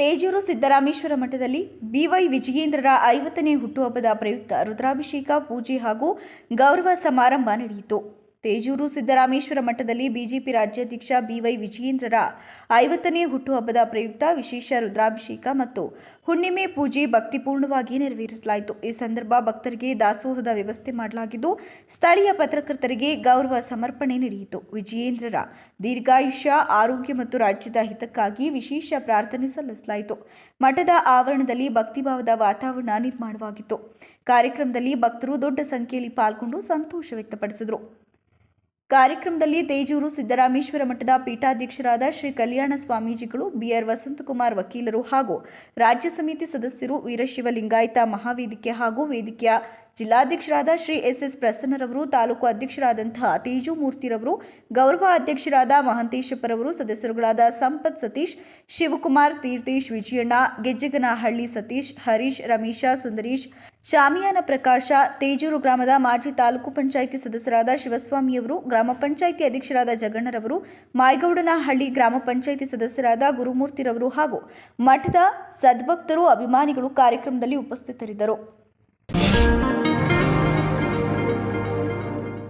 ತೇಜೂರು ಸಿದ್ದರಾಮೇಶ್ವರ ಮಠದಲ್ಲಿ ಬಿವೈ ವಿಜಯೇಂದ್ರರ ಐವತ್ತನೇ ಹುಟ್ಟುಹಬ್ಬದ ಪ್ರಯುಕ್ತ ರುದ್ರಾಭಿಷೇಕ ಪೂಜೆ ಹಾಗೂ ಗೌರವ ಸಮಾರಂಭ ನಡೆಯಿತು. ತೇಜೂರು ಸಿದ್ದರಾಮೇಶ್ವರ ಮಠದಲ್ಲಿ ಬಿಜೆಪಿ ರಾಜ್ಯಾಧ್ಯಕ್ಷ ಬಿವೈ ವಿಜಯೇಂದ್ರರ ಐವತ್ತನೇ ಹುಟ್ಟುಹಬ್ಬದ ಪ್ರಯುಕ್ತ ವಿಶೇಷ ರುದ್ರಾಭಿಷೇಕ ಮತ್ತು ಹುಣ್ಣಿಮೆ ಪೂಜೆ ಭಕ್ತಿಪೂರ್ಣವಾಗಿ ನೆರವೇರಿಸಲಾಯಿತು. ಈ ಸಂದರ್ಭ ಭಕ್ತರಿಗೆ ದಾಸೋಹದ ವ್ಯವಸ್ಥೆ ಮಾಡಲಾಗಿದ್ದು, ಸ್ಥಳೀಯ ಪತ್ರಕರ್ತರಿಗೆ ಗೌರವ ಸಮರ್ಪಣೆ ನಡೆಯಿತು. ವಿಜಯೇಂದ್ರರ ದೀರ್ಘಾಯುಷ್ಯ, ಆರೋಗ್ಯ ಮತ್ತು ರಾಜ್ಯದ ಹಿತಕ್ಕಾಗಿ ವಿಶೇಷ ಪ್ರಾರ್ಥನೆ ಸಲ್ಲಿಸಲಾಯಿತು. ಮಠದ ಆವರಣದಲ್ಲಿ ಭಕ್ತಿಭಾವದ ವಾತಾವರಣ ನಿರ್ಮಾಣವಾಗಿತ್ತು. ಕಾರ್ಯಕ್ರಮದಲ್ಲಿ ಭಕ್ತರು ದೊಡ್ಡ ಸಂಖ್ಯೆಯಲ್ಲಿ ಪಾಲ್ಗೊಂಡು ಸಂತೋಷ ವ್ಯಕ್ತಪಡಿಸಿದರು. ಕಾರ್ಯಕ್ರಮದಲ್ಲಿ ತೇಜೂರು ಸಿದ್ದರಾಮೇಶ್ವರ ಮಠದ ಪೀಠಾಧ್ಯಕ್ಷರಾದ ಶ್ರೀ ಕಲ್ಯಾಣ ಸ್ವಾಮೀಜಿಗಳು, ಬಿಆರ್ ವಸಂತಕುಮಾರ್ ವಕೀಲರು ಹಾಗೂ ರಾಜ್ಯ ಸಮಿತಿ ಸದಸ್ಯರು ವೀರಶಿವ ಲಿಂಗಾಯತ ಮಹಾವೇದಿಕೆ ಹಾಗೂ ವೇದಿಕೆಯ ಜಿಲ್ಲಾಧ್ಯಕ್ಷರಾದ ಶ್ರೀ ಎಸ್ ಎಸ್ ಪ್ರಸನ್ನರವರು, ತಾಲೂಕು ಅಧ್ಯಕ್ಷರಾದಂತಹ ತೇಜು ಮೂರ್ತಿರವರು, ಗೌರವ ಅಧ್ಯಕ್ಷರಾದ ಮಹಂತೇಶಪ್ಪರವರು, ಸದಸ್ಯರುಗಳಾದ ಸಂಪತ್ ಸತೀಶ್, ಶಿವಕುಮಾರ್ ತೀರ್ಥೇಶ್ ವಿಜಯಣ್ಣ, ಗೆಜ್ಜಗನಹಳ್ಳಿ ಸತೀಶ್, ಹರೀಶ್ ರಮೇಶ, ಸುಂದರೀಶ್ ಶಾಮಿಯಾನ ಪ್ರಕಾಶ ತೇಜೂರು ಗ್ರಾಮದ ಮಾಜಿ ತಾಲೂಕು ಪಂಚಾಯಿತಿ ಸದಸ್ಯರಾದ ಶಿವಸ್ವಾಮಿಯವರು ಗ್ರಾಮ ಪಂಚಾಯಿತಿ ಅಧ್ಯಕ್ಷರಾದ ಜಗಣ್ಣರವರು ಮಾಯಗೌಡನಹಳ್ಳಿ ಗ್ರಾಮ ಪಂಚಾಯಿತಿ ಸದಸ್ಯರಾದ ಗುರುಮೂರ್ತಿರವರು ಹಾಗೂ ಮಠದ ಸದ್ಭಕ್ತರು, ಅಭಿಮಾನಿಗಳು ಕಾರ್ಯಕ್ರಮದಲ್ಲಿ ಉಪಸ್ಥಿತರಿದ್ದರು.